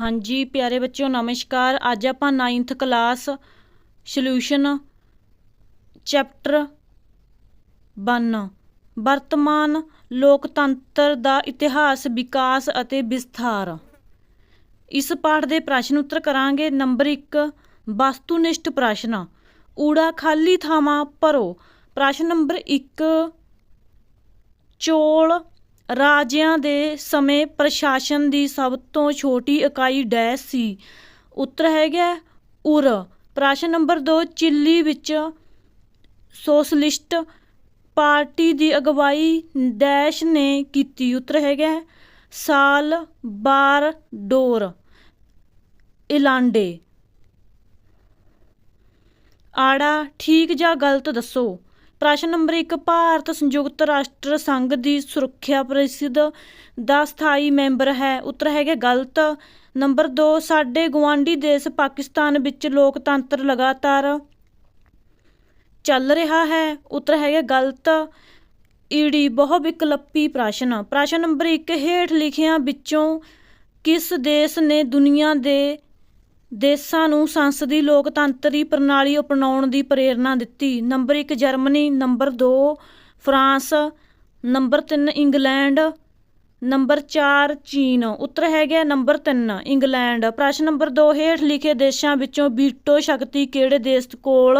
ਹਾਂਜੀ, ਪਿਆਰੇ ਬੱਚਿਓ, ਨਮਸਕਾਰ। ਅੱਜ ਆਪਾਂ 9th ਕਲਾਸ ਸੋਲੂਸ਼ਨ ਚੈਪਟਰ 1 ਵਰਤਮਾਨ ਲੋਕਤੰਤਰ ਦਾ ਇਤਿਹਾਸ, ਵਿਕਾਸ ਅਤੇ ਵਿਸਥਾਰ। ਇਸ ਪਾਠ ਦੇ ਪ੍ਰਸ਼ਨ ਉੱਤਰ ਕਰਾਂਗੇ। ਨੰਬਰ 1 ਵਸਤੂਨਿਸ਼ਟ ਪ੍ਰਸ਼ਨ। ਊੜਾ ਖਾਲੀ ਥਾਵਾਂ ਭਰੋ। ਪ੍ਰਸ਼ਨ ਨੰਬਰ 1 ਚੋਲ ਰਾਜਿਆਂ ਦੇ ਸਮੇਂ ਪ੍ਰਸ਼ਾਸਨ ਦੀ ਸਭ ਤੋਂ ਛੋਟੀ ਇਕਾਈ ਡੈਸ਼ ਸੀ। ਉੱਤਰ ਹੈਗਾ ਉਰ। ਪ੍ਰਸ਼ਨ ਨੰਬਰ 2 ਚਿੱਲੀ ਵਿੱਚ ਸੋਸ਼ਲਿਸਟ ਪਾਰਟੀ ਦੀ ਅਗਵਾਈ ਡੈਸ਼ ਨੇ ਕੀਤੀ। ਉੱਤਰ ਹੈਗਾ ਸਾਲ ਬਾਰ ਡੋਰ, ਇਲਾਂਡੇ। ਆੜਾ, ਠੀਕ ਜਾਂ ਗਲਤ ਦੱਸੋ। ਪ੍ਰਸ਼ਨ ਨੰਬਰ 1 ਭਾਰਤ ਸੰਯੁਕਤ ਰਾਸ਼ਟਰ ਸੰਘ ਦੀ ਸੁਰੱਖਿਆ ਪਰਿਸ਼ਦ ਦਾ ਸਥਾਈ ਮੈਂਬਰ ਹੈ। ਉੱਤਰ ਹੈਗਾ ਗਲਤ। ਨੰਬਰ 2 ਸਾਡੇ ਗੁਆਂਢੀ ਦੇਸ਼ ਪਾਕਿਸਤਾਨ ਵਿੱਚ ਲੋਕਤੰਤਰ ਲਗਾਤਾਰ ਚੱਲ ਰਿਹਾ ਹੈ। ਉੱਤਰ ਹੈਗਾ ਗਲਤ। ਈੜੀ ਬਹੁ ਵਿਕਲਪੀ ਪ੍ਰਸ਼ਨ। ਪ੍ਰਸ਼ਨ ਨੰਬਰ 1 ਹੇਠ ਲਿਖਿਆਂ ਵਿੱਚੋਂ ਕਿਸ ਦੇਸ਼ ਨੇ ਦੁਨੀਆ ਦੇ ਦੇਸ਼ਾਂ ਨੂੰ ਸੰਸਦੀ ਲੋਕਤੰਤਰੀ ਪ੍ਰਣਾਲੀ ਅਪਣਾਉਣ ਦੀ ਪ੍ਰੇਰਣਾ ਦਿੱਤੀ। Number 1 Germany, number 2 France, number 3 England, number 4 ਚੀਨ। ਉੱਤਰ ਹੈਗਾ ਨੰਬਰ 3 ਇੰਗਲੈਂਡ। ਪ੍ਰਸ਼ਨ ਨੰਬਰ 2 ਹੇਠ ਲਿਖੇ ਦੇਸ਼ਾਂ ਵਿੱਚੋਂ ਵੀਟੋ ਸ਼ਕਤੀ ਕਿਹੜੇ ਦੇਸ਼ ਕੋਲ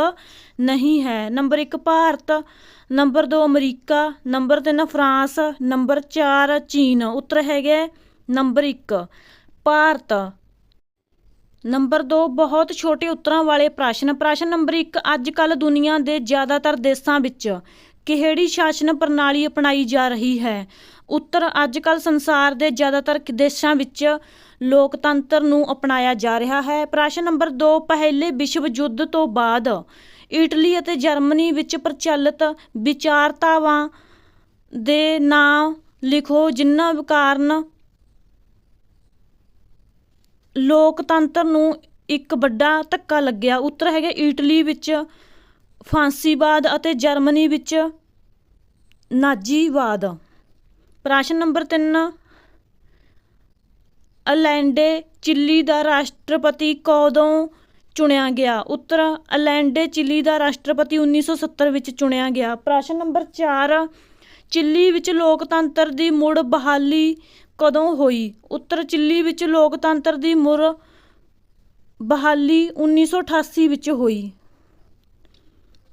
ਨਹੀਂ ਹੈ? Number 1 Bharat, number 2 America, number 3 France, number 4 ਚੀਨ। ਉੱਤਰ ਹੈਗਾ ਨੰਬਰ 1 ਭਾਰਤ। ਨੰਬਰ 2 ਬਹੁਤ ਛੋਟੇ ਉੱਤਰਾਂ ਵਾਲੇ ਪ੍ਰਸ਼ਨ ਪ੍ਰਸ਼ਨ ਨੰਬਰ 1 ਅੱਜ ਕੱਲ ਦੁਨੀਆ ਦੇ ਜ਼ਿਆਦਾਤਰ ਦੇਸ਼ਾਂ ਵਿੱਚ ਕਿਹੜੀ ਸ਼ਾਸਨ ਪ੍ਰਣਾਲੀ ਅਪਣਾਈ ਜਾ ਰਹੀ ਹੈ? ਉੱਤਰ, ਅੱਜ ਕੱਲ ਸੰਸਾਰ ਦੇ ਜ਼ਿਆਦਾਤਰ ਦੇਸ਼ਾਂ ਵਿੱਚ ਲੋਕਤੰਤਰ ਨੂੰ ਅਪਣਾਇਆ ਜਾ ਰਿਹਾ ਹੈ। ਪ੍ਰਸ਼ਨ ਨੰਬਰ 2 ਪਹਿਲੇ ਵਿਸ਼ਵ ਯੁੱਧ ਤੋਂ ਬਾਅਦ ਇਟਲੀ ਅਤੇ ਜਰਮਨੀ ਵਿੱਚ ਪ੍ਰਚਲਿਤ ਵਿਚਾਰਤਾਵਾਂ ਦੇ ਨਾਂ ਲਿਖੋ, ਜਿਨ੍ਹਾਂ ਕਾਰਨ ਲੋਕਤੰਤਰ ਨੂੰ ਇੱਕ ਵੱਡਾ ਧੱਕਾ ਲੱਗਿਆ। ਉੱਤਰ ਹੈਗਾ ਇਟਲੀ ਵਿੱਚ ਫਾਂਸੀਵਾਦ ਅਤੇ ਜਰਮਨੀ ਵਿੱਚ ਨਾਜ਼ੀਵਾਦ। ਪ੍ਰਸ਼ਨ ਨੰਬਰ 3 ਅਲੈਂਡੇ ਚਿਲੀ ਦਾ ਰਾਸ਼ਟਰਪਤੀ ਕਦੋਂ ਚੁਣਿਆ ਗਿਆ? ਉੱਤਰ, ਅਲੈਂਡੇ ਚਿਲੀ ਦਾ ਰਾਸ਼ਟਰਪਤੀ 1970 ਵਿੱਚ ਚੁਣਿਆ ਗਿਆ। ਪ੍ਰਸ਼ਨ ਨੰਬਰ 4 ਚਿਲੀ ਵਿੱਚ ਲੋਕਤੰਤਰ ਦੀ ਮੁੜ ਬਹਾਲੀ ਕਦੋਂ ਹੋਈ? ਉੱਤਰ ਚਿੱਲੀ ਵਿੱਚ ਲੋਕਤੰਤਰ ਦੀ ਮੁਰ ਬਹਾਲੀ 1988 ਵਿੱਚ ਹੋਈ।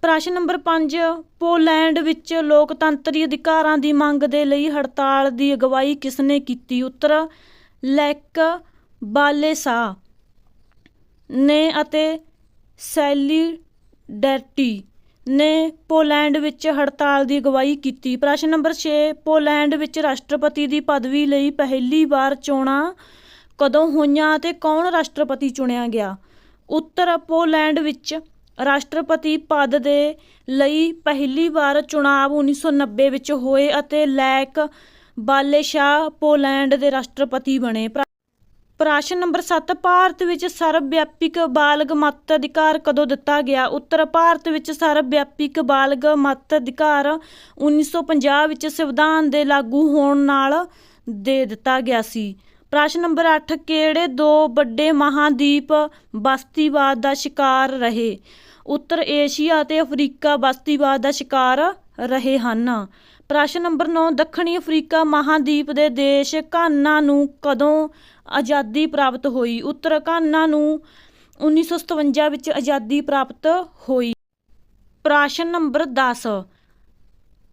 ਪ੍ਰਸ਼ਨ ਨੰਬਰ 5 ਪੋਲੈਂਡ ਵਿੱਚ ਲੋਕਤੰਤਰੀ ਅਧਿਕਾਰਾਂ ਦੀ ਮੰਗ ਦੇ ਲਈ ਹੜਤਾਲ ਦੀ ਅਗਵਾਈ ਕਿਸ ਨੇ ਕੀਤੀ? ਉੱਤਰ, ਲੈਕ ਬਾਲੇਸਾ ਨੇ ਅਤੇ ਸੈਲੀ ਡੈਟੀ ਨੇ ਪੋਲੈਂਡ ਵਿੱਚ ਹੜਤਾਲ ਦੀ ਅਗਵਾਈ ਕੀਤੀ। ਪ੍ਰਸ਼ਨ ਨੰਬਰ 6 ਪੋਲੈਂਡ ਵਿੱਚ ਰਾਸ਼ਟਰਪਤੀ ਦੀ ਪਦਵੀ ਲਈ ਪਹਿਲੀ ਵਾਰ ਚੋਣਾਂ ਕਦੋਂ ਹੋਈਆਂ ਅਤੇ ਕੌਣ ਰਾਸ਼ਟਰਪਤੀ ਚੁਣਿਆ ਗਿਆ? ਉੱਤਰ, ਪੋਲੈਂਡ ਵਿੱਚ ਰਾਸ਼ਟਰਪਤੀ ਪਦ ਦੇ ਲਈ ਪਹਿਲੀ ਵਾਰ ਚੁਣਾਵ 1990 ਵਿੱਚ ਹੋਏ ਅਤੇ ਲੈਕ ਬਾਲੇਸ਼ਾਹ ਪੋਲੈਂਡ ਦੇ ਰਾਸ਼ਟਰਪਤੀ ਬਣੇ। ਪ੍ਰਸ਼ਨ ਨੰਬਰ 7 ਭਾਰਤ ਵਿੱਚ ਸਰਵ ਵਿਆਪਕ ਬਾਲਗ ਮਤ ਅਧਿਕਾਰ ਕਦੋਂ ਦਿੱਤਾ ਗਿਆ? ਉੱਤਰ, ਭਾਰਤ ਵਿੱਚ ਸਰਵ ਵਿਆਪਕ ਬਾਲਗ ਮਤ ਅਧਿਕਾਰ 1950 ਵਿੱਚ ਸੰਵਿਧਾਨ ਦੇ ਲਾਗੂ ਹੋਣ ਨਾਲ ਦੇ ਦਿੱਤਾ ਗਿਆ ਸੀ। ਪ੍ਰਸ਼ਨ ਨੰਬਰ 8 ਕਿਹੜੇ ਦੋ ਵੱਡੇ ਮਹਾਦੀਪ ਬਸਤੀਵਾਦ ਦਾ ਸ਼ਿਕਾਰ ਰਹੇ? ਉੱਤਰ, ਏਸ਼ੀਆ ਅਤੇ ਅਫਰੀਕਾ ਬਸਤੀਵਾਦ ਦਾ ਸ਼ਿਕਾਰ ਰਹੇ ਹਨ। ਪ੍ਰਸ਼ਨ ਨੰਬਰ 9 ਦੱਖਣੀ ਅਫਰੀਕਾ ਮਹਾਦੀਪ ਦੇ ਦੇਸ਼ ਘਾਨਾ ਨੂੰ ਕਦੋਂ ਆਜ਼ਾਦੀ ਪ੍ਰਾਪਤ ਹੋਈ? ਉੱਤਰ ਘਾਨਾ ਨੂੰ 1957 ਵਿੱਚ ਆਜ਼ਾਦੀ ਪ੍ਰਾਪਤ ਹੋਈ। ਪ੍ਰਸ਼ਨ ਨੰਬਰ 10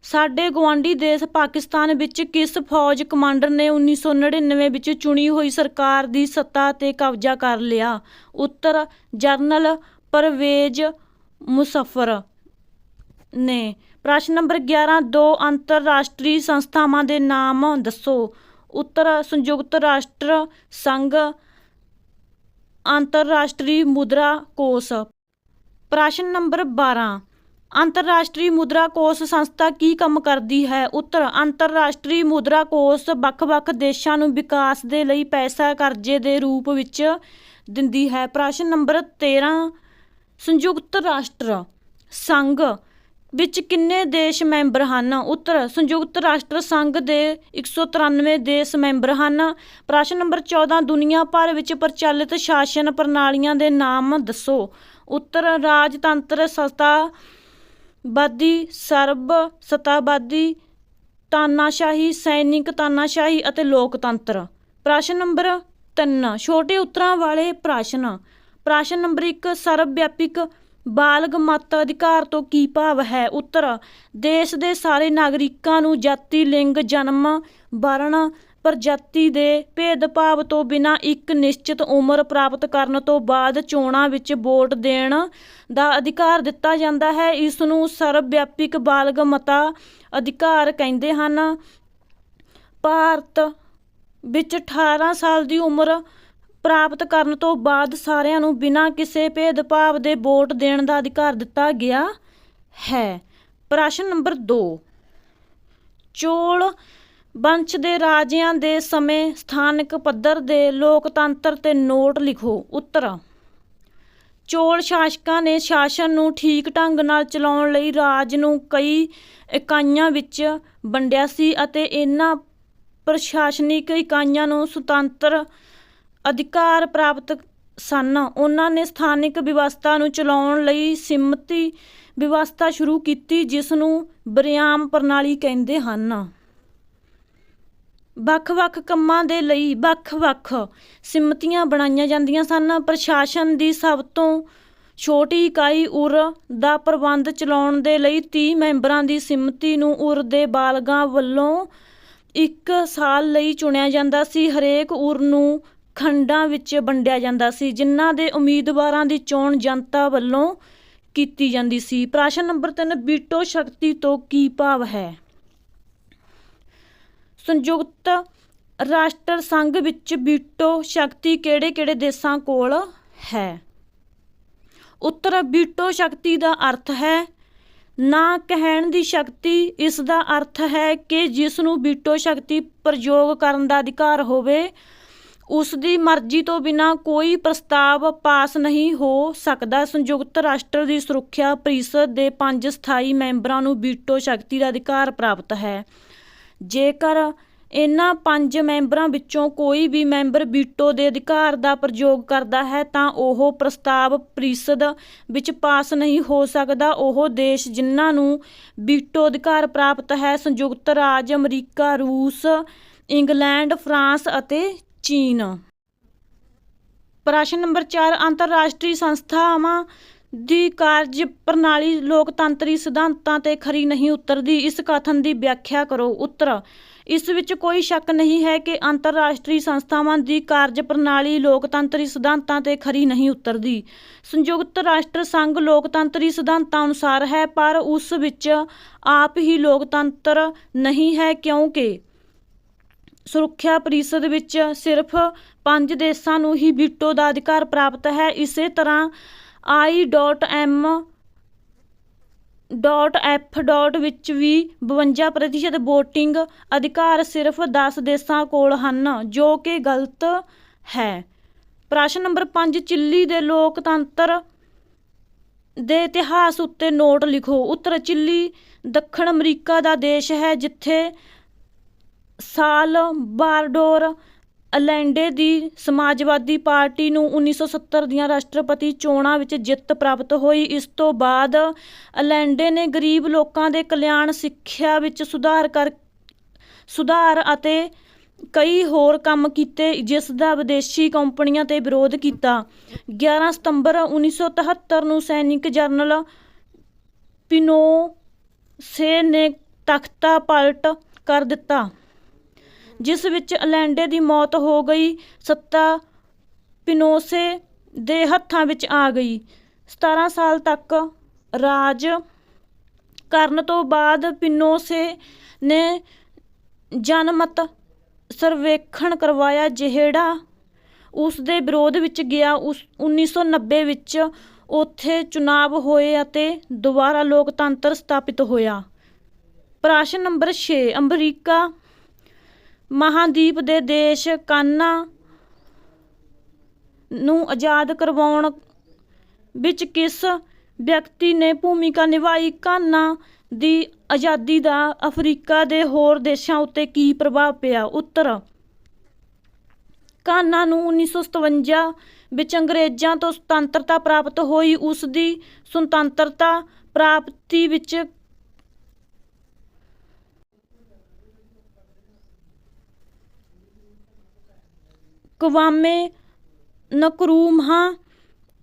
ਸਾਡੇ ਗੁਆਂਢੀ ਦੇਸ਼ ਪਾਕਿਸਤਾਨ ਵਿੱਚ ਕਿਸ ਫੌਜ ਕਮਾਂਡਰ ਨੇ 1999 ਵਿੱਚ ਚੁਣੀ ਹੋਈ ਸਰਕਾਰ ਦੀ ਸੱਤਾ ਤੇ ਕਬਜ਼ਾ ਕਰ ਲਿਆ? ਉੱਤਰ ਜਰਨਲ ਪਰਵੇਜ਼ ਮੁਸਫਰ। ਨੇ। ਪ੍ਰਸ਼ਨ ਨੰਬਰ 11 ਦੋ ਅੰਤਰਰਾਸ਼ਟਰੀ ਸੰਸਥਾਵਾਂ ਦੇ ਨਾਮ ਦੱਸੋ। ਉੱਤਰ ਸੰਯੁਕਤ ਰਾਸ਼ਟਰ ਸੰਘ, ਅੰਤਰਰਾਸ਼ਟਰੀ ਮੁਦਰਾ ਕੋਸ਼। ਪ੍ਰਸ਼ਨ ਨੰਬਰ 12 ਅੰਤਰਰਾਸ਼ਟਰੀ ਮੁਦਰਾ ਕੋਸ਼ ਸੰਸਥਾ ਕੀ ਕੰਮ ਕਰਦੀ ਹੈ? ਉੱਤਰ, ਅੰਤਰਰਾਸ਼ਟਰੀ ਮੁਦਰਾ ਕੋਸ਼ ਵੱਖ-ਵੱਖ ਦੇਸ਼ਾਂ ਨੂੰ ਵਿਕਾਸ ਦੇ ਲਈ ਪੈਸਾ ਕਰਜ਼ੇ ਦੇ ਰੂਪ ਵਿੱਚ ਦਿੰਦੀ ਹੈ। ਪ੍ਰਸ਼ਨ ਨੰਬਰ 13 ਸੰਯੁਕਤ ਰਾਸ਼ਟਰ ਸੰਘ ਵਿੱਚ ਕਿੰਨੇ ਦੇਸ਼ ਮੈਂਬਰ ਹਨ? ਉੱਤਰ, ਸੰਯੁਕਤ ਰਾਸ਼ਟਰ ਸੰਘ ਦੇ 193 ਦੇਸ਼ ਮੈਂਬਰ ਹਨ। ਪ੍ਰਸ਼ਨ ਨੰਬਰ 14 ਦੁਨੀਆ ਭਰ ਵਿੱਚ ਪ੍ਰਚਲਿਤ ਸ਼ਾਸਨ ਪ੍ਰਣਾਲੀਆਂ ਦੇ ਨਾਮ ਦੱਸੋ। ਉੱਤਰ, ਰਾਜਤੰਤਰ ਸਤਾਵਾਦੀ, ਸਰਬ ਸੱਤਾਵਾਦੀ, ਤਾਨਾਸ਼ਾਹੀ, ਸੈਨਿਕ ਤਾਨਾਸ਼ਾਹੀ ਅਤੇ ਲੋਕਤੰਤਰ। ਪ੍ਰਸ਼ਨ ਨੰਬਰ 3 ਛੋਟੇ ਉੱਤਰਾਂ ਵਾਲੇ ਪ੍ਰਸ਼ਨ। ਪ੍ਰਸ਼ਨ ਨੰਬਰ 1 ਸਰਵ ਵਿਆਪਕ ਬਾਲਗ ਮਤ ਅਧਿਕਾਰ ਤੋਂ ਕੀ ਭਾਵ ਹੈ? ਉੱਤਰ, ਦੇਸ਼ ਦੇ ਸਾਰੇ ਨਾਗਰਿਕਾਂ ਨੂੰ ਜਾਤੀ, ਲਿੰਗ, ਜਨਮ, ਵਰਣ, ਪ੍ਰਜਾਤੀ ਦੇ ਭੇਦਭਾਵ ਤੋਂ ਬਿਨਾਂ ਇੱਕ ਨਿਸ਼ਚਿਤ ਉਮਰ ਪ੍ਰਾਪਤ ਕਰਨ ਤੋਂ ਬਾਅਦ ਚੋਣਾਂ ਵਿੱਚ ਵੋਟ ਦੇਣ ਦਾ ਅਧਿਕਾਰ ਦਿੱਤਾ ਜਾਂਦਾ ਹੈ। ਇਸ ਨੂੰ ਸਰਵ ਵਿਆਪਕ ਬਾਲਗ ਮਤਾ ਅਧਿਕਾਰ ਕਹਿੰਦੇ ਹਨ। ਭਾਰਤ ਵਿੱਚ 18 ਸਾਲ ਦੀ ਉਮਰ ਪ੍ਰਾਪਤ ਕਰਨ ਤੋਂ ਬਾਅਦ ਸਾਰਿਆਂ ਨੂੰ ਬਿਨਾਂ ਕਿਸੇ ਭੇਦਭਾਵ ਦੇ ਵੋਟ ਦੇਣ ਦਾ ਅਧਿਕਾਰ ਦਿੱਤਾ ਗਿਆ ਹੈ। ਪ੍ਰਸ਼ਨ ਨੰਬਰ 2 ਚੋਲ ਵੰਸ਼ ਦੇ ਰਾਜਿਆਂ ਦੇ ਸਮੇਂ ਸਥਾਨਕ ਪੱਧਰ ਦੇ ਲੋਕਤੰਤਰ ਤੇ ਨੋਟ ਲਿਖੋ। ਉੱਤਰ। ਚੋਲ ਸ਼ਾਸਕਾਂ ਨੇ ਸ਼ਾਸਨ ਨੂੰ ਠੀਕ ਢੰਗ ਨਾਲ ਚਲਾਉਣ ਲਈ ਰਾਜ ਨੂੰ ਕਈ ਇਕਾਈਆਂ ਵਿੱਚ ਵੰਡਿਆ ਸੀ ਅਤੇ ਇਹਨਾਂ ਪ੍ਰਸ਼ਾਸਨਿਕ ਇਕਾਈਆਂ ਨੂੰ ਸੁਤੰਤਰ ਅਧਿਕਾਰ ਪ੍ਰਾਪਤ ਸਨ। ਉਹਨਾਂ ਨੇ ਸਥਾਨਿਕ ਵਿਵਸਥਾ ਨੂੰ ਚਲਾਉਣ ਲਈ ਸਿਮਤੀ ਵਿਵਸਥਾ ਸ਼ੁਰੂ ਕੀਤੀ, ਜਿਸ ਨੂੰ ਬਰਿਆਮ ਪ੍ਰਣਾਲੀ ਕਹਿੰਦੇ ਹਨ। ਵੱਖ-ਵੱਖ ਕੰਮਾਂ ਦੇ ਲਈ ਵੱਖ-ਵੱਖ ਸਿਮਤੀਆਂ ਬਣਾਈਆਂ ਜਾਂਦੀਆਂ ਸਨ। ਪ੍ਰਸ਼ਾਸਨ ਦੀ ਸਭ ਤੋਂ ਛੋਟੀ ਇਕਾਈ ਉਰ ਦਾ ਪ੍ਰਬੰਧ ਚਲਾਉਣ ਦੇ ਲਈ 30 ਮੈਂਬਰਾਂ ਦੀ ਸਿਮਤੀ ਨੂੰ ਉਰ ਦੇ ਬਾਲਗਾਂ ਵੱਲੋਂ ਇੱਕ ਸਾਲ ਲਈ ਚੁਣਿਆ ਜਾਂਦਾ ਸੀ। ਹਰੇਕ ਉਰ ਨੂੰ ਖੰਡਾਂ ਵਿੱਚ ਵੰਡਿਆ ਜਾਂਦਾ ਸੀ, ਜਿਨ੍ਹਾਂ ਦੇ ਉਮੀਦਵਾਰਾਂ ਦੀ ਚੋਣ ਜਨਤਾ ਵੱਲੋਂ ਕੀਤੀ ਜਾਂਦੀ ਸੀ। ਪ੍ਰਸ਼ਨ ਨੰਬਰ 3 ਬੀਟੋ ਸ਼ਕਤੀ ਤੋਂ ਕੀ ਭਾਵ ਹੈ? ਸੰਯੁਕਤ ਰਾਸ਼ਟਰ ਸੰਘ ਵਿੱਚ ਵੀਟੋ ਸ਼ਕਤੀ ਕਿਹੜੇ-ਕਿਹੜੇ ਦੇਸ਼ਾਂ ਕੋਲ ਹੈ? ਉੱਤਰ, ਬੀਟੋ ਸ਼ਕਤੀ ਦਾ ਅਰਥ ਹੈ, ਨਾ ਕਹਿਣ ਦੀ ਸ਼ਕਤੀ, ਇਸ ਦਾ ਅਰਥ ਹੈ ਕਿ ਜਿਸ ਨੂੰ ਵੀਟੋ ਸ਼ਕਤੀ ਪ੍ਰਯੋਗ ਕਰਨ ਦਾ ਅਧਿਕਾਰ ਹੋਵੇ ਉਸ ਦੀ ਮਰਜ਼ੀ ਤੋਂ ਬਿਨਾਂ ਕੋਈ ਪ੍ਰਸਤਾਵ ਪਾਸ ਨਹੀਂ ਹੋ ਸਕਦਾ। ਸੰਯੁਕਤ ਰਾਸ਼ਟਰ ਦੀ ਸੁਰੱਖਿਆ ਪਰਿਸ਼ਦ ਦੇ ਪੰਜ ਸਥਾਈ ਮੈਂਬਰਾਂ ਨੂੰ ਵੀਟੋ ਸ਼ਕਤੀ ਦਾ ਅਧਿਕਾਰ ਪ੍ਰਾਪਤ ਹੈ। ਜੇਕਰ ਇਹਨਾਂ ਪੰਜ ਮੈਂਬਰਾਂ ਵਿੱਚੋਂ ਕੋਈ ਵੀ ਮੈਂਬਰ ਵੀਟੋ ਦੇ ਅਧਿਕਾਰ ਦਾ ਪ੍ਰਯੋਗ ਕਰਦਾ ਹੈ, ਤਾਂ ਉਹ ਪ੍ਰਸਤਾਵ ਪ੍ਰੀਸ਼ਦ ਵਿੱਚ ਪਾਸ ਨਹੀਂ ਹੋ ਸਕਦਾ। ਉਹ ਦੇਸ਼ ਜਿਨ੍ਹਾਂ ਨੂੰ ਵੀਟੋ ਅਧਿਕਾਰ ਪ੍ਰਾਪਤ ਹੈ, ਸੰਯੁਕਤ ਰਾਜ, ਅਮਰੀਕਾ, ਰੂਸ, ਇੰਗਲੈਂਡ, ਫਰਾਂਸ ਅਤੇ ਚੀਨ। ਪ੍ਰਸ਼ਨ ਨੰਬਰ 4 ਅੰਤਰਰਾਸ਼ਟਰੀ ਸੰਸਥਾਵਾਂ ਦੀ ਕਾਰਜ ਪ੍ਰਣਾਲੀ ਲੋਕਤੰਤਰੀ ਸਿਧਾਂਤਾਂ ਤੇ ਖਰੀ ਨਹੀਂ ਉਤਰਦੀ, ਇਸ ਕਥਨ ਦੀ ਵਿਆਖਿਆ ਕਰੋ। ਉੱਤਰ, ਇਸ ਵਿੱਚ ਕੋਈ ਸ਼ੱਕ ਨਹੀਂ ਹੈ ਕਿ ਅੰਤਰਰਾਸ਼ਟਰੀ ਸੰਸਥਾਵਾਂ ਦੀ ਕਾਰਜ ਪ੍ਰਣਾਲੀ ਲੋਕਤੰਤਰੀ ਸਿਧਾਂਤਾਂ ਤੇ ਖਰੀ ਨਹੀਂ ਉਤਰਦੀ। ਸੰਯੁਕਤ ਰਾਸ਼ਟਰ ਸੰਘ ਲੋਕਤੰਤਰੀ ਸਿਧਾਂਤਾਂ ਅਨੁਸਾਰ ਹੈ, ਪਰ ਉਸ ਵਿੱਚ ਆਪ ਹੀ ਲੋਕਤੰਤਰ ਨਹੀਂ ਹੈ, ਕਿਉਂਕਿ ਸੁਰੱਖਿਆ ਪਰਿਸ਼ਦ ਵਿੱਚ ਸਿਰਫ ਪੰਜ ਦੇਸ਼ਾਂ ਨੂੰ ਹੀ ਵੀਟੋ ਦਾ ਅਧਿਕਾਰ ਪ੍ਰਾਪਤ ਹੈ। ਇਸੇ ਤਰ੍ਹਾਂ I dot M dot F dot ਵਿੱਚ ਵੀ 52 ਪ੍ਰਤੀਸ਼ਤ VOTING ਅਧਿਕਾਰ ਸਿਰਫ 10 ਦੇਸ਼ਾਂ ਕੋਲ ਹਨ, ਜੋ ਕਿ ਗਲਤ ਹੈ। ਪ੍ਰਸ਼ਨ ਨੰਬਰ 5 ਚਿੱਲੀ ਦੇ ਲੋਕਤੰਤਰ ਦੇ ਇਤਿਹਾਸ ਉੱਤੇ ਨੋਟ ਲਿਖੋ। ਉੱਤਰ, ਚਿੱਲੀ ਦੱਖਣ ਅਮਰੀਕਾ ਦਾ ਦੇਸ਼ ਹੈ, ਜਿੱਥੇ ਸਾਲ ਬਾਰਡੋਰ ਅਲੈਂਡੇ ਦੀ ਸਮਾਜਵਾਦੀ ਪਾਰਟੀ ਨੂੰ 1970 ਦੀਆਂ ਰਾਸ਼ਟਰਪਤੀ ਚੋਣਾਂ ਵਿੱਚ ਜਿੱਤ ਪ੍ਰਾਪਤ ਹੋਈ। ਇਸ ਤੋਂ ਬਾਅਦ ਅਲੈਂਡੇ ਨੇ ਗਰੀਬ ਲੋਕਾਂ ਦੇ ਕਲਿਆਣ ਸਿੱਖਿਆ ਵਿੱਚ ਸੁਧਾਰ ਕਰ ਸੁਧਾਰ ਅਤੇ ਕਈ ਹੋਰ ਕੰਮ ਕੀਤੇ, ਜਿਸ ਦਾ ਵਿਦੇਸ਼ੀ ਕੰਪਨੀਆਂ ਤੇ ਵਿਰੋਧ ਕੀਤਾ। 11 ਸਤੰਬਰ 1973 ਨੂੰ ਸੈਨਿਕ ਜਨਰਲ ਪਿਨੋਸੇ ਨੇ ਤਖਤਾ ਪਲਟ ਕਰ ਦਿੱਤਾ। ਜਿਸ ਵਿੱਚ ਅਲੈਂਡੇ ਦੀ ਮੌਤ ਹੋ ਗਈ, ਸੱਤਾ ਪਿਨੋਸੇ ਦੇ ਹੱਥਾਂ ਵਿੱਚ ਆ ਗਈ। 17 ਸਾਲ ਤੱਕ ਰਾਜ ਕਰਨ ਤੋਂ ਬਾਅਦ ਪਿਨੋਸੇ ਨੇ ਜਨਮਤ ਸਰਵੇਖਣ ਕਰਵਾਇਆ, ਜਿਹੜਾ ਉਸ ਦੇ ਵਿਰੋਧ ਵਿੱਚ ਗਿਆ। ਉਸ 1990 ਵਿੱਚ ਉੱਥੇ ਚੁਣਾਵ ਹੋਏ ਅਤੇ ਦੁਬਾਰਾ ਲੋਕਤੰਤਰ ਸਥਾਪਿਤ ਹੋਇਆ। ਪ੍ਰਸ਼ਨ ਨੰਬਰ 6 ਅਮਰੀਕਾ ਮਹਾਂਦੀਪ ਦੇ ਦੇਸ਼ ਕਾਨਾ ਨੂੰ ਆਜ਼ਾਦ ਕਰਵਾਉਣ ਵਿੱਚ ਕਿਸ ਵਿਅਕਤੀ ਨੇ ਭੂਮਿਕਾ ਨਿਭਾਈ? ਘਾਨਾ ਦੀ ਆਜ਼ਾਦੀ ਦਾ ਅਫਰੀਕਾ ਦੇ ਹੋਰ ਦੇਸ਼ਾਂ ਉੱਤੇ ਕੀ ਪ੍ਰਭਾਵ ਪਿਆ? ਉੱਤਰ। ਘਾਨਾ ਨੂੰ 1957 ਵਿੱਚ ਅੰਗਰੇਜ਼ਾਂ ਤੋਂ ਸੁਤੰਤਰਤਾ ਪ੍ਰਾਪਤ ਹੋਈ। ਉਸ ਦੀ ਸੁਤੰਤਰਤਾ ਪ੍ਰਾਪਤੀ ਵਿੱਚ ਕਵਾਮੇ ਨਕਰੂਮਹਾ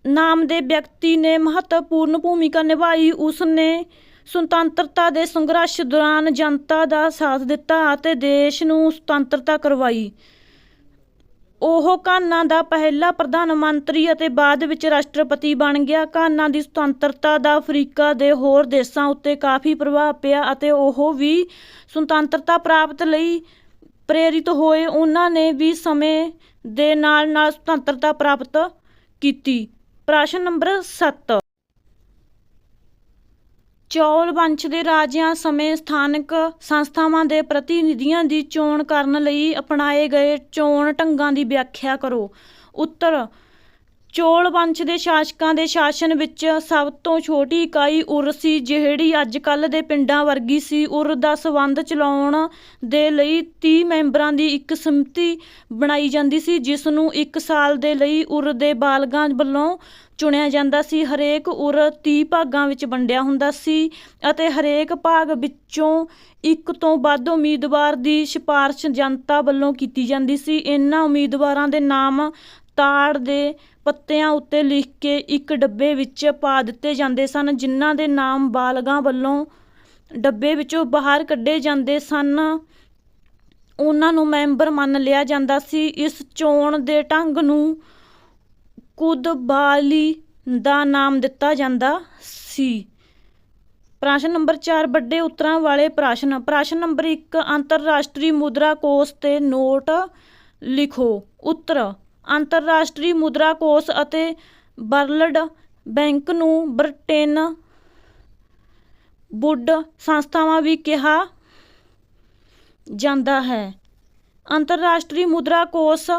ਨਾਮ ਦੇ ਵਿਅਕਤੀ ਨੇ ਮਹੱਤਵਪੂਰਨ ਭੂਮਿਕਾ ਨਿਭਾਈ। ਉਸ ਨੇ ਸੁਤੰਤਰਤਾ ਦੇ ਸੰਘਰਸ਼ ਦੌਰਾਨ ਜਨਤਾ ਦਾ ਸਾਥ ਦਿੱਤਾ ਅਤੇ ਦੇਸ਼ ਨੂੰ ਸੁਤੰਤਰਤਾ ਕਰਵਾਈ। ਉਹ ਘਾਨਾ ਦਾ ਪਹਿਲਾ ਪ੍ਰਧਾਨ ਮੰਤਰੀ ਅਤੇ ਬਾਅਦ ਵਿੱਚ ਰਾਸ਼ਟਰਪਤੀ ਬਣ ਗਿਆ। ਘਾਨਾ ਦੀ ਸੁਤੰਤਰਤਾ ਦਾ ਅਫਰੀਕਾ ਦੇ ਹੋਰ ਦੇਸ਼ਾਂ ਉੱਤੇ ਕਾਫੀ ਪ੍ਰਭਾਵ ਪਿਆ ਅਤੇ ਉਹ ਵੀ ਸੁਤੰਤਰਤਾ ਪ੍ਰਾਪਤ ਲਈ ਪ੍ਰੇਰਿਤ ਹੋਏ। ਉਹਨਾਂ ਨੇ ਵੀ ਸਮੇਂ ਦੇ ਨਾਲ ਨਾਲ ਸੁਤੰਤਰਤਾ ਪ੍ਰਾਪਤ ਕੀਤੀ। ਪ੍ਰਸ਼ਨ ਨੰਬਰ 7 ਚੌਲ ਵੰਸ਼ ਦੇ ਰਾਜਿਆਂ ਸਮੇਂ ਸਥਾਨਕ ਸੰਸਥਾਵਾਂ ਦੇ ਪ੍ਰਤੀਨਿਧੀਆਂ ਦੀ ਚੋਣ ਕਰਨ ਲਈ ਅਪਣਾਏ ਗਏ ਚੋਣ ਢੰਗਾਂ ਦੀ ਵਿਆਖਿਆ ਕਰੋ। ਉੱਤਰ ਚੋਲ ਵੰਸ਼ ਦੇ ਸ਼ਾਸਕਾਂ ਦੇ ਸ਼ਾਸਨ ਵਿੱਚ ਸਭ ਤੋਂ ਛੋਟੀ ਇਕਾਈ ਉਰ ਸੀ, ਜਿਹੜੀ ਅੱਜ ਕੱਲ੍ਹ ਦੇ ਪਿੰਡਾਂ ਵਰਗੀ ਸੀ। ਉਰ ਦਾ ਸੰਬੰਧ ਚਲਾਉਣ ਦੇ ਲਈ 30 ਮੈਂਬਰਾਂ ਦੀ ਇੱਕ ਸਮਿਤੀ ਬਣਾਈ ਜਾਂਦੀ ਸੀ, ਜਿਸ ਨੂੰ ਇੱਕ ਸਾਲ ਦੇ ਲਈ ਉਰ ਦੇ ਬਾਲਗਾਂ ਵੱਲੋਂ ਚੁਣਿਆ ਜਾਂਦਾ ਸੀ। ਹਰੇਕ ਉਰ 30 ਭਾਗਾਂ ਵਿੱਚ ਵੰਡਿਆ ਹੁੰਦਾ ਸੀ ਅਤੇ ਹਰੇਕ ਭਾਗ ਵਿੱਚੋਂ ਇੱਕ ਤੋਂ ਵੱਧ ਉਮੀਦਵਾਰ ਦੀ ਸਿਫਾਰਸ਼ ਜਨਤਾ ਵੱਲੋਂ ਕੀਤੀ ਜਾਂਦੀ ਸੀ। ਇਹਨਾਂ ਉਮੀਦਵਾਰਾਂ ਦੇ ਨਾਮ ਤਾੜ ਦੇ ਪੱਤਿਆਂ ਉੱਤੇ ਲਿਖ ਕੇ ਇੱਕ ਡੱਬੇ ਵਿੱਚ ਪਾ ਦਿੱਤੇ ਜਾਂਦੇ ਸਨ, ਜਿਨ੍ਹਾਂ ਦੇ ਨਾਮ ਬਾਲਗਾਂ ਵੱਲੋਂ ਡੱਬੇ ਵਿੱਚੋਂ ਬਾਹਰ ਕੱਢੇ ਜਾਂਦੇ ਸਨ। ਉਹਨਾਂ ਨੂੰ ਮੈਂਬਰ ਮੰਨ ਲਿਆ ਜਾਂਦਾ ਸੀ। ਇਸ ਚੋਣ ਦੇ ਢੰਗ ਨੂੰ ਕੁਦਬਾਲੀ ਦਾ ਨਾਮ ਦਿੱਤਾ ਜਾਂਦਾ ਸੀ। ਪ੍ਰਸ਼ਨ ਨੰਬਰ 4 ਵੱਡੇ ਉੱਤਰਾਂ ਵਾਲੇ ਪ੍ਰਸ਼ਨ। ਪ੍ਰਸ਼ਨ ਨੰਬਰ 1 ਅੰਤਰਰਾਸ਼ਟਰੀ ਮੁਦਰਾ ਕੋਸ਼ ਤੇ ਨੋਟ ਲਿਖੋ। ਉੱਤਰ ਅੰਤਰਰਾਸ਼ਟਰੀ ਮੁਦਰਾ ਕੋਸ਼ ਅਤੇ ਵਰਲਡ ਬੈਂਕ ਨੂੰ ਬ੍ਰਿਟੇਨ ਵੁੱਡ ਸੰਸਥਾਵਾਂ ਵੀ ਕਿਹਾ ਜਾਂਦਾ ਹੈ। ਅੰਤਰਰਾਸ਼ਟਰੀ ਮੁਦਰਾ ਕੋਸ਼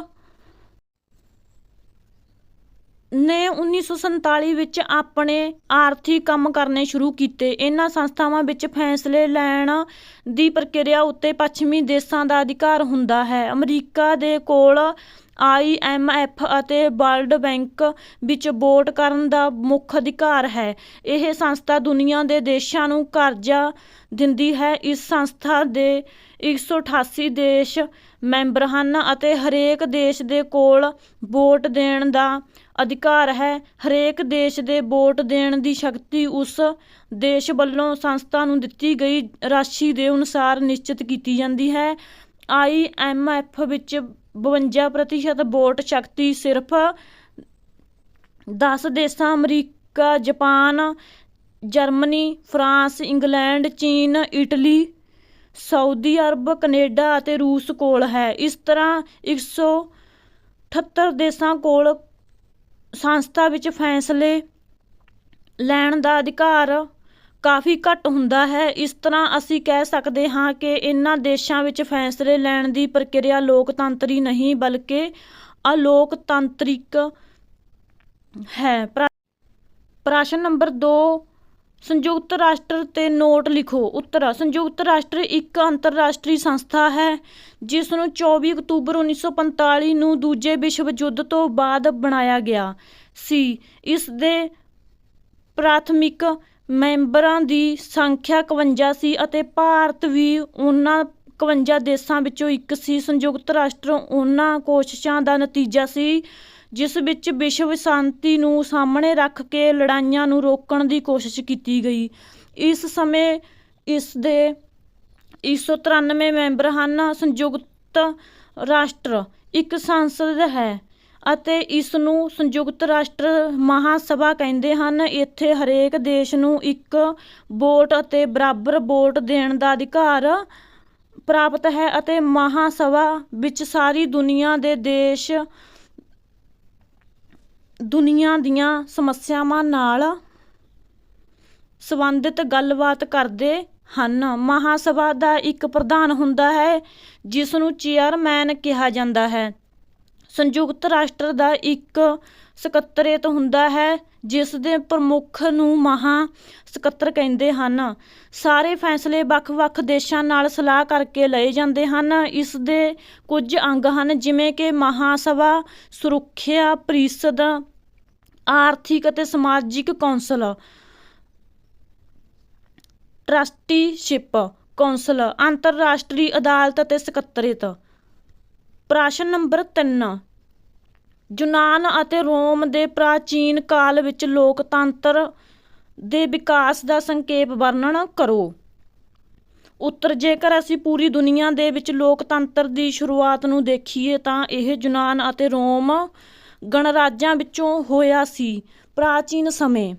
ਨੇ 1947 ਵਿੱਚ ਆਪਣੇ ਆਰਥਿਕ ਕੰਮ ਕਰਨੇ ਸ਼ੁਰੂ ਕੀਤੇ। ਇਹਨਾਂ ਸੰਸਥਾਵਾਂ ਵਿੱਚ ਫੈਸਲੇ ਲੈਣ ਦੀ ਪ੍ਰਕਿਰਿਆ ਉੱਤੇ ਪੱਛਮੀ ਦੇਸ਼ਾਂ ਦਾ ਅਧਿਕਾਰ ਹੁੰਦਾ ਹੈ। ਅਮਰੀਕਾ ਦੇ ਕੋਲ ਆਈਐਮਐਫ ਅਤੇ ਵਰਲਡ ਬੈਂਕ ਵਿੱਚ ਵੋਟ ਕਰਨ ਦਾ ਮੁੱਖ ਅਧਿਕਾਰ ਹੈ। ਇਹ ਸੰਸਥਾ ਦੁਨੀਆ ਦੇ ਦੇਸ਼ਾਂ ਨੂੰ ਕਰਜ਼ਾ ਦਿੰਦੀ ਹੈ। ਇਸ ਸੰਸਥਾ ਦੇ 188 ਦੇਸ਼ ਮੈਂਬਰ ਹਨ ਅਤੇ ਹਰੇਕ ਦੇਸ਼ ਦੇ ਕੋਲ ਵੋਟ ਦੇਣ ਦਾ ਅਧਿਕਾਰ ਹੈ। ਹਰੇਕ ਦੇਸ਼ ਦੇ ਵੋਟ ਦੇਣ ਦੀ ਸ਼ਕਤੀ ਉਸ ਦੇਸ਼ ਵੱਲੋਂ ਸੰਸਥਾ ਨੂੰ ਦਿੱਤੀ ਗਈ ਰਾਸ਼ੀ ਦੇ ਅਨੁਸਾਰ ਨਿਸ਼ਚਿਤ ਕੀਤੀ ਜਾਂਦੀ ਹੈ। ਆਈਐਮਐਫ ਵਿੱਚ 52 ਪ੍ਰਤੀਸ਼ਤ ਵੋਟ ਸ਼ਕਤੀ ਸਿਰਫ 10 ਦੇਸ਼ਾਂ, America, Japan, Germany, France, England, ਚੀਨ, ਇਟਲੀ, ਸਾਊਦੀ ਅਰਬ, ਕੈਨੇਡਾ ਅਤੇ ਰੂਸ ਕੋਲ ਹੈ। ਇਸ ਤਰ੍ਹਾਂ 178 ਦੇਸ਼ਾਂ ਕੋਲ ਸੰਸਥਾ ਵਿੱਚ ਫੈਸਲੇ ਲੈਣ ਦਾ ਅਧਿਕਾਰ ਕਾਫੀ ਘੱਟ ਹੁੰਦਾ ਹੈ। ਇਸ ਤਰ੍ਹਾਂ ਅਸੀਂ ਕਹਿ ਸਕਦੇ ਹਾਂ ਕਿ ਇਹਨਾਂ ਦੇਸ਼ਾਂ ਵਿੱਚ ਫੈਸਲੇ ਲੈਣ ਦੀ ਪ੍ਰਕਿਰਿਆ ਲੋਕਤੰਤਰੀ ਨਹੀਂ, ਬਲਕਿ ਅਲੋਕਤੰਤਰਿਕ ਹੈ। ਪ੍ਰ- ਪ੍ਰਸ਼ਨ ਨੰਬਰ 2 ਸੰਯੁਕਤ ਰਾਸ਼ਟਰ ਤੇ ਨੋਟ ਲਿਖੋ। ਉੱਤਰ, ਸੰਯੁਕਤ ਰਾਸ਼ਟਰ ਇੱਕ ਅੰਤਰਰਾਸ਼ਟਰੀ ਸੰਸਥਾ ਹੈ, ਜਿਸ ਨੂੰ 24 ਅਕਤੂਬਰ 1945 ਨੂੰ ਦੂਜੇ ਵਿਸ਼ਵ ਯੁੱਧ ਤੋਂ ਬਾਅਦ ਬਣਾਇਆ ਗਿਆ ਸੀ। ਇਸ ਦੇ ਪ੍ਰਾਥਮਿਕ ਮੈਂਬਰਾਂ ਦੀ ਸੰਖਿਆ 51 ਸੀ ਅਤੇ ਭਾਰਤ ਵੀ ਉਹਨਾਂ 51 ਦੇਸ਼ਾਂ ਵਿੱਚੋਂ ਇੱਕ ਸੀ। ਸੰਯੁਕਤ ਰਾਸ਼ਟਰ ਉਹਨਾਂ ਕੋਸ਼ਿਸ਼ਾਂ ਦਾ ਨਤੀਜਾ ਸੀ, ਜਿਸ ਵਿੱਚ ਵਿਸ਼ਵ ਸ਼ਾਂਤੀ ਨੂੰ ਸਾਹਮਣੇ ਰੱਖ ਕੇ ਲੜਾਈਆਂ ਨੂੰ ਰੋਕਣ ਦੀ ਕੋਸ਼ਿਸ਼ ਕੀਤੀ ਗਈ। ਇਸ ਸਮੇਂ ਇਸ ਦੇ 193 ਮੈਂਬਰ ਹਨ। ਸੰਯੁਕਤ ਰਾਸ਼ਟਰ ਇੱਕ ਸੰਸਦ ਹੈ। ਅਤੇ ਇਸ ਨੂੰ ਸੰਯੁਕਤ ਰਾਸ਼ਟਰ ਮਹਾਸਭਾ ਕਹਿੰਦੇ ਹਨ। ਇੱਥੇ ਹਰੇਕ ਦੇਸ਼ ਨੂੰ ਇੱਕ ਵੋਟ ਅਤੇ ਬਰਾਬਰ ਵੋਟ ਦੇਣ ਦਾ ਅਧਿਕਾਰ ਪ੍ਰਾਪਤ ਹੈ ਅਤੇ ਮਹਾਸਭਾ ਵਿੱਚ ਸਾਰੀ ਦੁਨੀਆ ਦੇ ਦੇਸ਼ ਦੁਨੀਆ ਦੀਆਂ ਸਮੱਸਿਆਵਾਂ ਨਾਲ ਸੰਬੰਧਿਤ ਗੱਲਬਾਤ ਕਰਦੇ ਹਨ। ਮਹਾਸਭਾ ਦਾ ਇੱਕ ਪ੍ਰਧਾਨ ਹੁੰਦਾ ਹੈ ਜਿਸ ਨੂੰ ਚੇਅਰਮੈਨ ਕਿਹਾ ਜਾਂਦਾ ਹੈ। ਸੰਯੁਕਤ ਰਾਸ਼ਟਰ ਦਾ ਇੱਕ ਸਕੱਤਰੇਤ ਹੁੰਦਾ ਹੈ, ਜਿਸ ਦੇ ਪ੍ਰਮੁੱਖ ਨੂੰ ਮਹਾ ਸਕੱਤਰ ਕਹਿੰਦੇ ਹਨ। ਸਾਰੇ ਫੈਸਲੇ ਵੱਖ-ਵੱਖ ਦੇਸ਼ਾਂ ਨਾਲ ਸਲਾਹ ਕਰਕੇ ਲਏ ਜਾਂਦੇ ਹਨ। ਇਸ ਦੇ ਕੁਝ ਅੰਗ ਹਨ, ਜਿਵੇਂ ਕਿ ਮਹਾਸਭਾ, ਸੁਰੱਖਿਆ ਪ੍ਰੀਸ਼ਦ, ਆਰਥਿਕ ਅਤੇ ਸਮਾਜਿਕ ਕੌਂਸਲ। ਟਰਸਟੀਸ਼ਿਪ ਕੌਂਸਲ, ਅੰਤਰਰਾਸ਼ਟਰੀ ਅਦਾਲਤ ਅਤੇ ਸਕੱਤਰੇਤ। ਪ੍ਰਸ਼ਨ ਨੰਬਰ 3 ਯੂਨਾਨ ਅਤੇ ਰੋਮ ਦੇ ਪ੍ਰਾਚੀਨ ਕਾਲ ਵਿੱਚ ਲੋਕਤੰਤਰ ਦੇ ਵਿਕਾਸ ਦਾ ਸੰਖੇਪ ਵਰਣਨ ਕਰੋ। ਉੱਤਰ, ਜੇਕਰ ਅਸੀਂ ਪੂਰੀ ਦੁਨੀਆ ਦੇ ਵਿੱਚ ਲੋਕਤੰਤਰ ਦੀ ਸ਼ੁਰੂਆਤ ਨੂੰ ਦੇਖੀਏ, ਤਾਂ ਇਹ ਯੂਨਾਨ ਅਤੇ ਰੋਮ ਗਣਰਾਜਾਂ ਵਿੱਚੋਂ ਹੋਇਆ ਸੀ, ਪ੍ਰਾਚੀਨ ਸਮੇਂ।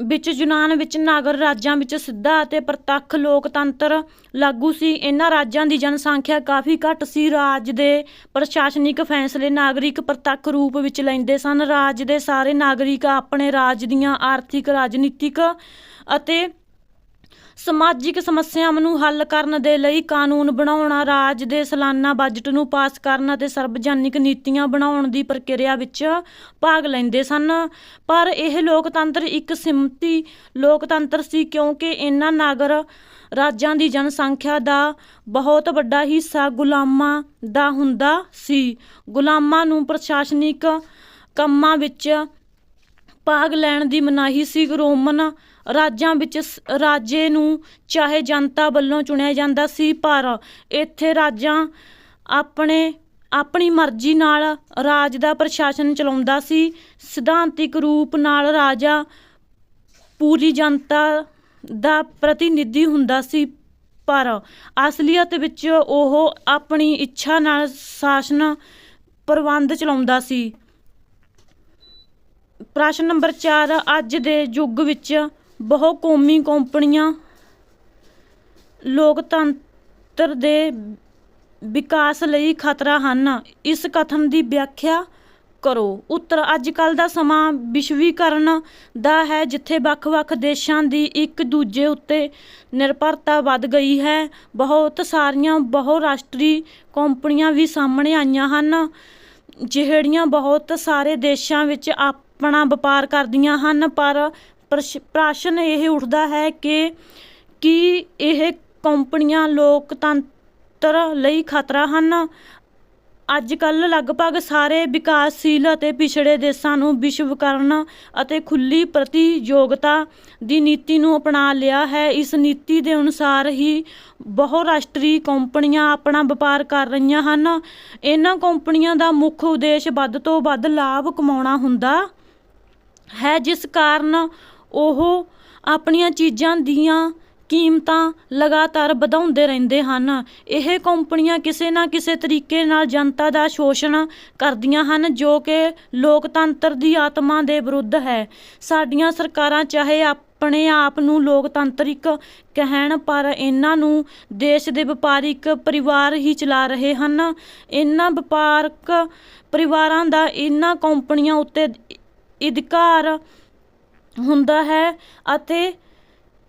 ਵਿੱਚ ਯੂਨਾਨ ਵਿੱਚ ਨਾਗਰ ਰਾਜਾਂ ਵਿੱਚ ਸਿੱਧਾ ਅਤੇ ਪ੍ਰਤੱਖ ਲੋਕਤੰਤਰ ਲਾਗੂ ਸੀ। ਇਹਨਾਂ ਰਾਜਾਂ ਦੀ ਜਨਸੰਖਿਆ ਕਾਫੀ ਘੱਟ ਸੀ। ਰਾਜ ਦੇ ਪ੍ਰਸ਼ਾਸਨਿਕ ਫੈਸਲੇ ਨਾਗਰਿਕ ਪ੍ਰਤੱਖ ਰੂਪ ਵਿੱਚ ਲੈਂਦੇ ਸਨ। ਰਾਜ ਦੇ ਸਾਰੇ ਨਾਗਰਿਕ ਆਪਣੇ ਰਾਜ ਦੀਆਂ ਆਰਥਿਕ, ਰਾਜਨੀਤਿਕ ਅਤੇ ਸਮਾਜਿਕ ਸਮੱਸਿਆਵਾਂ ਨੂੰ ਹੱਲ ਕਰਨ ਦੇ ਲਈ ਕਾਨੂੰਨ ਬਣਾਉਣਾ, ਰਾਜ ਦੇ ਸਾਲਾਨਾ ਬਜਟ ਨੂੰ ਪਾਸ ਕਰਨ ਅਤੇ ਸਰਵਜਨਿਕ ਨੀਤੀਆਂ ਬਣਾਉਣ ਦੀ ਪ੍ਰਕਿਰਿਆ ਵਿੱਚ ਭਾਗ ਲੈਂਦੇ ਸਨ। ਪਰ ਇਹ ਲੋਕਤੰਤਰ ਇੱਕ ਸਿਮਤੀ ਲੋਕਤੰਤਰ ਸੀ ਕਿਉਂਕਿ ਇਹਨਾਂ ਨਾਗਰ ਰਾਜਾਂ ਦੀ ਜਨਸੰਖਿਆ ਦਾ ਬਹੁਤ ਵੱਡਾ ਹਿੱਸਾ ਗੁਲਾਮਾਂ ਦਾ ਹੁੰਦਾ ਸੀ। ਗੁਲਾਮਾਂ ਨੂੰ ਪ੍ਰਸ਼ਾਸਨਿਕ ਕੰਮਾਂ ਵਿੱਚ ਭਾਗ ਲੈਣ ਦੀ ਮਨਾਹੀ ਸੀ। ਰੋਮਨ ਰਾਜਾਂ ਵਿੱਚ ਸ- ਰਾਜੇ ਨੂੰ ਚਾਹੇ ਜਨਤਾ ਵੱਲੋਂ ਚੁਣਿਆ ਜਾਂਦਾ ਸੀ, ਪਰ ਇੱਥੇ ਰਾਜਾਂ ਆਪਣੇ, ਆਪਣੀ ਮਰਜ਼ੀ ਨਾਲ ਰਾਜ ਦਾ ਪ੍ਰਸ਼ਾਸਨ ਚਲਾਉਂਦਾ ਸੀ। ਸਿਧਾਂਤਿਕ ਰੂਪ ਨਾਲ ਰਾਜਾ ਪੂਰੀ ਜਨਤਾ ਦਾ ਪ੍ਰਤੀਨਿਧੀ ਹੁੰਦਾ ਸੀ, ਪਰ ਅਸਲੀਅਤ ਵਿੱਚ ਉਹ ਆਪਣੀ ਇੱਛਾ ਨਾਲ ਸ਼ਾਸਨ ਪ੍ਰਬੰਧ ਚਲਾਉਂਦਾ ਸੀ। ਪ੍ਰਸ਼ਨ ਨੰਬਰ 4 ਅੱਜ ਦੇ ਯੁੱਗ ਵਿੱਚ ਬਹੁ ਕੌਮੀ ਕੰਪਨੀਆਂ ਲੋਕਤੰਤਰ ਦੇ ਵਿਕਾਸ ਲਈ ਖਤਰਾ ਹਨ। ਇਸ ਕਥਨ ਦੀ ਵਿਆਖਿਆ ਕਰੋ। ਉੱਤਰ ਅੱਜ ਕੱਲ ਦਾ ਸਮਾਂ ਵਿਸ਼ਵੀਕਰਨ ਦਾ ਹੈ, ਜਿੱਥੇ ਵੱਖ-ਵੱਖ ਦੇਸ਼ਾਂ ਦੀ ਇੱਕ ਦੂਜੇ ਉੱਤੇ ਨਿਰਭਰਤਾ ਵੱਧ ਗਈ ਹੈ। ਬਹੁਤ ਸਾਰੀਆਂ ਬਹੁ ਰਾਸ਼ਟਰੀ ਕੰਪਨੀਆਂ ਵੀ ਸਾਹਮਣੇ ਆਈਆਂ ਹਨ, ਜਿਹੜੀਆਂ ਬਹੁਤ ਸਾਰੇ ਦੇਸ਼ਾਂ ਵਿੱਚ ਆਪਣਾ ਵਪਾਰ ਕਰਦੀਆਂ ਹਨ, ਪਰ ਪ੍ਰਸ਼ਨ ਇਹ ਉੱਠਦਾ ਹੈ ਕਿ ਕੀ ਇਹ ਕੰਪਨੀਆਂ ਲੋਕਤੰਤਰ ਲਈ ਖਤਰਾ ਹਨ? ਅੱਜ ਕੱਲ੍ਹ ਲਗਭਗ ਸਾਰੇ ਵਿਕਾਸਸ਼ੀਲ ਅਤੇ ਪਿਛੜੇ ਦੇਸ਼ਾਂ ਨੂੰ ਵਿਸ਼ਵਕਰਨ ਅਤੇ ਖੁੱਲੀ ਪ੍ਰਤੀਯੋਗਤਾ ਦੀ ਨੀਤੀ ਨੂੰ ਅਪਣਾ ਲਿਆ ਹੈ। ਇਸ ਨੀਤੀ ਦੇ ਅਨੁਸਾਰ ਹੀ ਬਹੁ ਰਾਸ਼ਟਰੀ ਕੰਪਨੀਆਂ ਆਪਣਾ ਵਪਾਰ ਕਰ ਰਹੀਆਂ ਹਨ। ਇਹਨਾਂ ਕੰਪਨੀਆਂ ਦਾ ਮੁੱਖ ਉਦੇਸ਼ ਵੱਧ ਤੋਂ ਵੱਧ ਲਾਭ ਕਮਾਉਣਾ ਹੁੰਦਾ ਹੈ, ਜਿਸ ਕਾਰਨ ਉਹ ਆਪਣੀਆਂ ਚੀਜ਼ਾਂ ਦੀਆਂ ਕੀਮਤਾਂ ਲਗਾਤਾਰ ਵਧਾਉਂਦੇ ਰਹਿੰਦੇ ਹਨ। ਇਹ ਕੰਪਨੀਆਂ ਕਿਸੇ ਨਾ ਕਿਸੇ ਤਰੀਕੇ ਨਾਲ ਜਨਤਾ ਦਾ ਸ਼ੋਸ਼ਣ ਕਰਦੀਆਂ ਹਨ, ਜੋ ਕਿ ਲੋਕਤੰਤਰ ਦੀ ਆਤਮਾ ਦੇ ਵਿਰੁੱਧ ਹੈ। ਸਾਡੀਆਂ ਸਰਕਾਰਾਂ ਚਾਹੇ ਆਪਣੇ ਆਪ ਨੂੰ ਲੋਕਤੰਤਰਿਕ ਕਹਿਣ, ਪਰ ਇਹਨਾਂ ਨੂੰ ਦੇਸ਼ ਦੇ ਵਪਾਰਿਕ ਪਰਿਵਾਰ ਹੀ ਚਲਾ ਰਹੇ ਹਨ। ਇਹਨਾਂ ਵਪਾਰਕ ਪਰਿਵਾਰਾਂ ਦਾ ਇਹਨਾਂ ਕੰਪਨੀਆਂ ਉੱਤੇ ਅਧਿਕਾਰ ਹੁੰਦਾ ਹੈ ਅਤੇ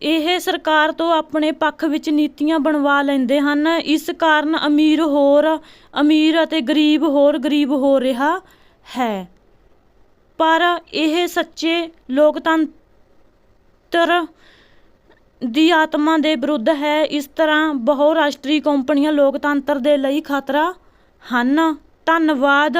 ਇਹ ਸਰਕਾਰ ਤੋਂ ਆਪਣੇ ਪੱਖ ਵਿੱਚ ਨੀਤੀਆਂ ਬਣਵਾ ਲੈਂਦੇ ਹਨ। ਇਸ ਕਾਰਨ ਅਮੀਰ ਹੋਰ, ਅਮੀਰ ਅਤੇ ਗਰੀਬ ਹੋਰ ਗਰੀਬ ਹੋ ਰਿਹਾ ਹੈ। ਪਰ ਇਹ ਸੱਚੇ ਲੋਕਤੰਤਰ ਦੀ ਆਤਮਾ ਦੇ ਵਿਰੁੱਧ ਹੈ। ਇਸ ਤਰ੍ਹਾਂ ਬਹੁ ਰਾਸ਼ਟਰੀ ਕੰਪਨੀਆਂ ਲੋਕਤੰਤਰ ਦੇ ਲਈ ਖਤਰਾ ਹਨ। ਧੰਨਵਾਦ।